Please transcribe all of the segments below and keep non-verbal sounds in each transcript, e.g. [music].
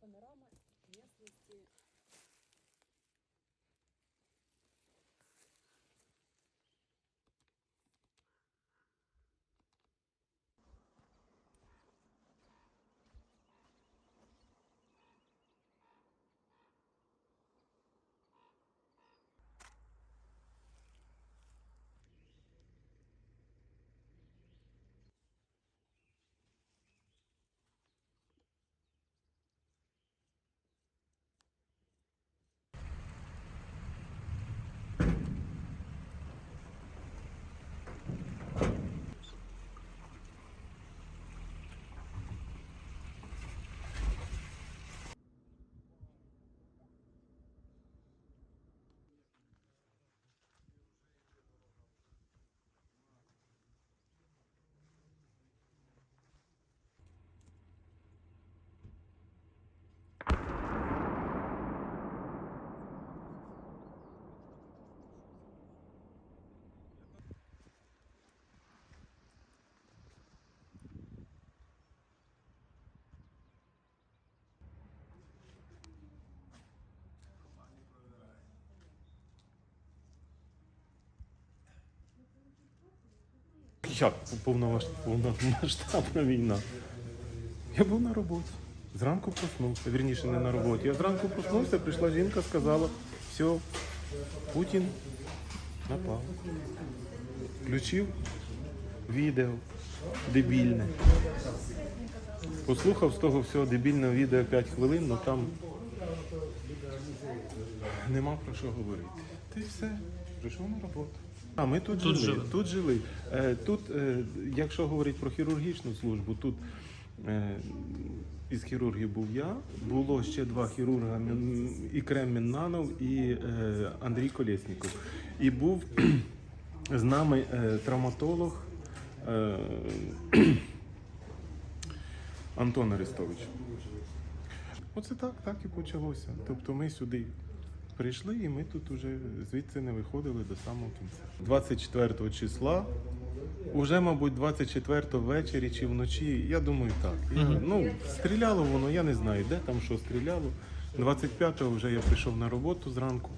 панорама. Як повномасштабна війна? Я був на роботі. Зранку проснувся. Вірніше, не на роботі. Я зранку проснувся, прийшла жінка, сказала, все, Путін напав. Включив відео дебільне. Послухав з того всього дебільного відео 5 хвилин, але там нема про що говорити. Ти все, прийшов на роботу. А ми тут, Тут жили. жили. Тут жили. Е, Тут, е, якщо говорити про хірургічну службу, тут е, із хірургів був я, було ще два хірурга Мін- Ікрем Міннанов і Андрій Колєсніков. І був [clears throat] з нами травматолог [clears throat] Антон Арестович. Оце так, так і почалося. Тобто ми сюди прийшли і ми тут уже звідси не виходили до самого кінця. 24 числа, уже, мабуть, 24 ввечері чи вночі, я думаю, так. Я, ну, стріляло воно, я не знаю, де там що стріляло. 25-го вже я прийшов на роботу зранку,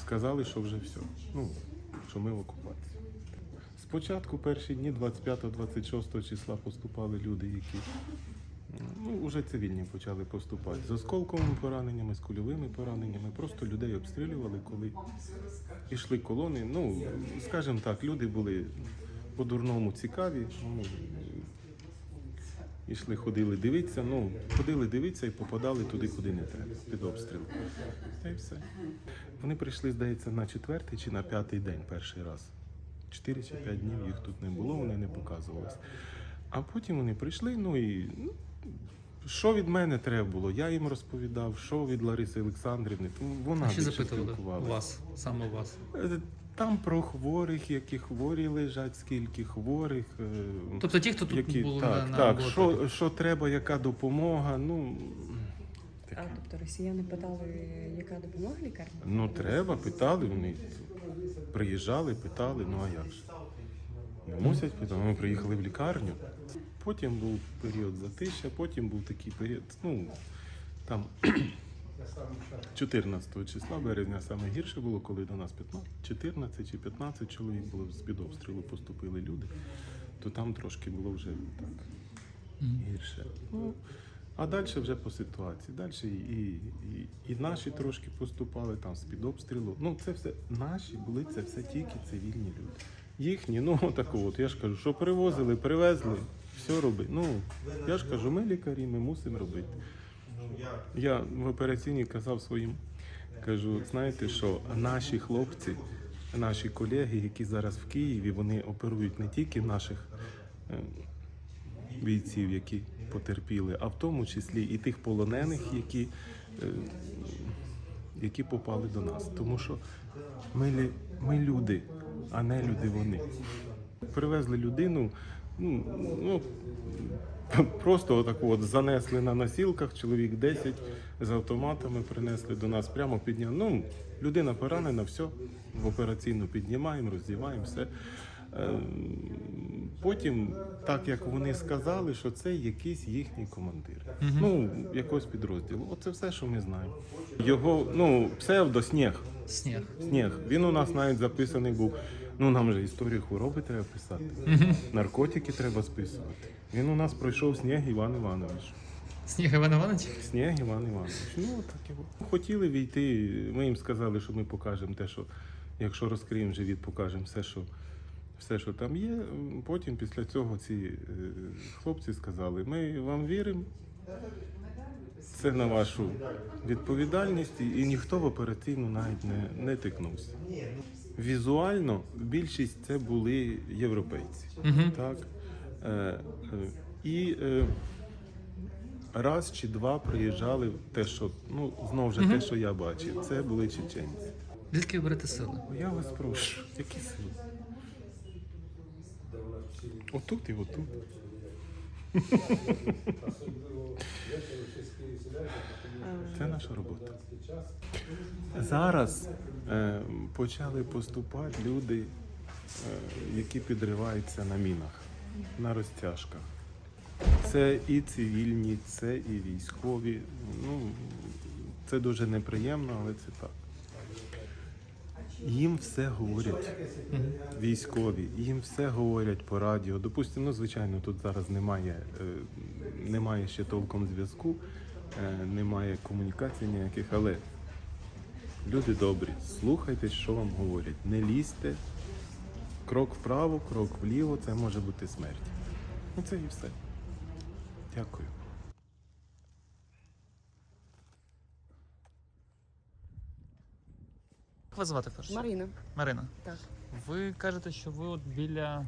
сказали, що вже все. Ну, що ми в окупації. Спочатку перші дні 25-26 числа поступали люди, які ну, вже цивільні почали поступати з осколковими пораненнями, з кульовими пораненнями. Просто людей обстрілювали, коли йшли колони. Ну, скажімо так, люди були по-дурному цікаві. Ну, Ішли, ходили дивитися, ну, ходили дивитися і попадали туди, куди не треба, під обстріл. Та й все. Вони прийшли, здається, на четвертий чи на п'ятий день перший раз. Чотири чи п'ять днів їх тут не було, вони не показувались. А потім вони прийшли, ну і ну, що від мене треба було? Я їм розповідав, що від Лариси Олександрівни. Тому Вона А що запитували вас, саме вас? Е, Там про хворих, які хворі лежать, скільки хворих. е, Тобто ті, хто тут які, були так, на, так, що, що треба, яка допомога. Ну, А тобто росіяни питали, яка допомога лікарні? ну треба, питали, вони приїжджали, питали, ну а як? Ну, Мусять питати, ми приїхали в лікарню. Потім був період затища, потім був такий період, ну там [clears throat] 14 числа березня саме гірше було, коли до нас 15, 14 чи 15 чоловік було з під обстрілу, поступили люди, то там трошки було вже так гірше. Ну, а далі вже по ситуації. Далі і, і, і, наші трошки поступали там з-під обстрілу. Ну, це все наші були, це все тільки цивільні люди. Їхні, ну так от, я ж кажу, що привозили, привезли, все робить. Ну, я ж кажу, ми лікарі, ми мусимо робити. Я в операційній казав своїм, кажу, знаєте що, наші хлопці, наші колеги, які зараз в Києві, вони оперують не тільки наших е, бійців, які потерпіли, а в тому числі і тих полонених, які, е, які попали до нас. Тому що ми, ми люди, а не люди вони. Привезли людину, ну, ну просто отаку от занесли на носілках, чоловік 10 з автоматами принесли до нас, прямо підняли. Ну, людина поранена, все, в операційну піднімаємо, роздіваємо, все. Е, Потім, так як вони сказали, що це якийсь їхній командир. Ну, якогось підрозділу. Оце все, що ми знаємо. Його ну, псевдо сніг. Сніг. Сніг. Він у нас навіть записаний був. Ну нам же історію хвороби треба писати. Наркотики треба списувати. Він у нас пройшов сніг Іван Іванович. Сніг Іван Іванович? Сніг Іван Іванович. Ну так його. Хотіли війти. Ми їм сказали, що ми покажемо те, що якщо розкриємо живіт, покажемо все, що. Все, що там є, потім після цього ці е, хлопці сказали: ми вам віримо, це на вашу відповідальність, і і ніхто в операційну навіть не, не тикнувся. Візуально більшість це були європейці. Угу. Так? Е, е, і е, раз чи два приїжджали те, що ну знову ж те, що я бачив, це були чеченці. Звідки ви берете сили? Я вас прошу, які сили? Отут і отут. Це наша робота. Зараз е, почали поступати люди, е, які підриваються на мінах, на розтяжках. Це і цивільні, це і військові. Ну, це дуже неприємно, але це так. Їм все говорять військові, їм все говорять по радіо. Допустимо, ну звичайно, тут зараз немає, е, немає ще толком зв'язку, е, немає комунікацій ніяких, але люди добрі, слухайте, що вам говорять. Не лізьте. Крок вправо, крок вліво, це може бути смерть. Ну це і все. Дякую. Як вас звати перше? Марина. Марина. Так. Ви кажете, що ви от біля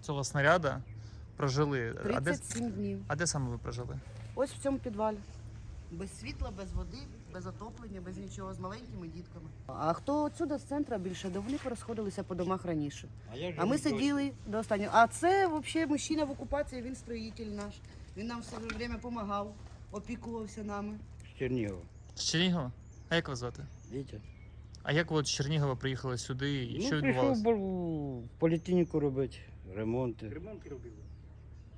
цього снаряда прожили. А де, 37 днів. а де саме ви прожили? Ось в цьому підвалі. Без світла, без води, без отоплення, без нічого, з маленькими дітками. А хто отсюди з центру більше, то вони порозходилися по домах раніше. А, я А ми сиділи до останнього. А це взагалі мужчина в окупації, він строїтель наш. Він нам все время допомагав, опікувався нами. З Чернігова. З Чернігова? А як вас звати? Вітя. А як ви от з Чернігова приїхали сюди і що ну, відбувалося? прийшов в поліклініку робити, ремонти. Ремонти робили.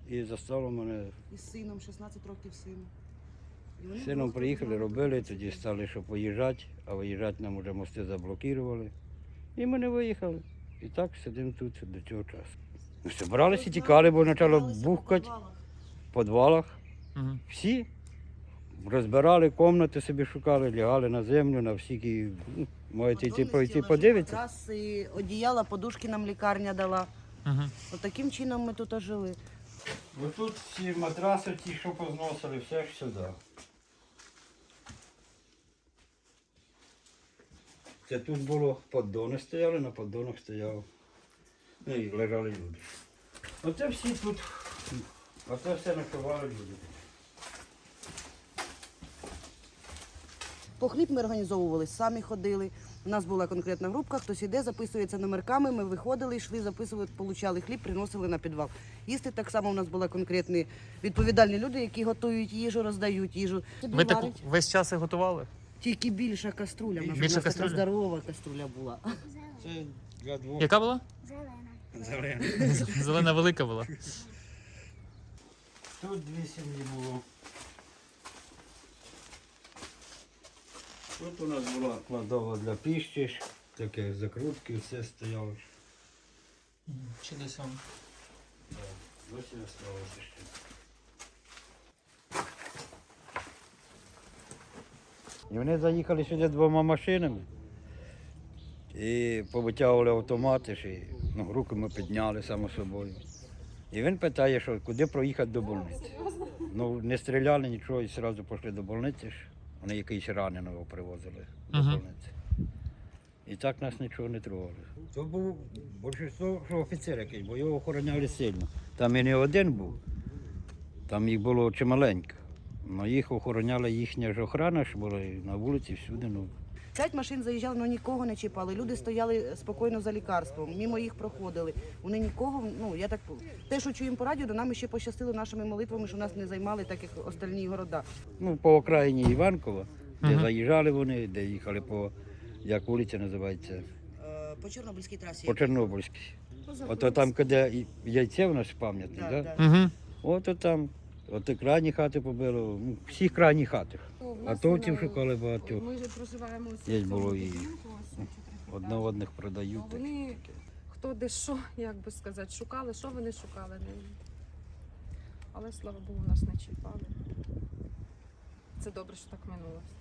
І застало мене. Із сином, 16 років сину. І вони З Сином просто приїхали, знали. робили, тоді стали, що поїжджати, а виїжджати нам вже мости заблокували. І ми не виїхали. І так сидимо тут до цього часу. Ну, Збиралися, тікали, бо почало Збиралися бухкати підвалах. в підвалах. Угу. Всі розбирали кімнати собі шукали, лягали на землю, на всікі. Ну, Можете йти пройти, подивитися. Матраси, одіяла, подушки нам лікарня дала. Угу. От таким чином ми тут жили. Ну тут всі матраси, ті, що позносили, все ж сюди. Це тут було поддони стояли, на поддонах стояв. Ну і лежали люди. Оце всі тут, оце все накривали люди. По хліб ми організовували, самі ходили. У нас була конкретна групка, хтось іде, записується номерками. Ми виходили, йшли, записували, получали хліб, приносили на підвал. Їсти так само у нас були конкретні відповідальні люди, які готують їжу, роздають їжу. Ви так весь час і готували? Тільки більша каструля. У нас, Більша у нас така каструля? здорова каструля була. Це для двох. Яка була? Зелена. Зелена [laughs] велика була. Тут дві сім'ї було. Тут у нас була кладова для піщі, таке закрутки, все стояло. Чи десь вам? Досі залишилося ще. І вони заїхали сюди двома машинами і повитягували автомати, й, ну, руки ми підняли само собою. І він питає, що куди проїхати до больниці. Ну, не стріляли нічого і одразу пішли до больниці. Вони якийсь раненого привозили до Мгм. больниці. І так нас нічого не трогали. То був більшість що офіцер якийсь, бо його охороняли сильно. Там і не один був, там їх було чималенько. Ну, їх охороняла їхня ж охрана, що була і на вулиці, всюди. Ну, П'ять машин заїжджали, але нікого не чіпали. Люди стояли спокійно за лікарством, мимо їх проходили. Вони нікого, ну я так те, що чуємо по радіо, до нам ще пощастило нашими молитвами, що нас не займали, так як остальні города. ну по окраїні Іванкова, де Мгм. заїжджали вони, де їхали по, як вулиця називається, Е, по Чорнобильській трасі. по Чорнобильській. Ото там, де яйце в нас пам'ятник, Да, да? да. Угу. Ото там, от крайні хати побило, ну, всі крайні хати. Ну, А то ті шукали багатьох. Ми ж проживаємо ось Є було і чотири. Одне одних А продають. Вони хто де що, як би сказати, шукали, що вони шукали. Не... Але слава Богу, нас не чіпали. Це добре, що так минулося.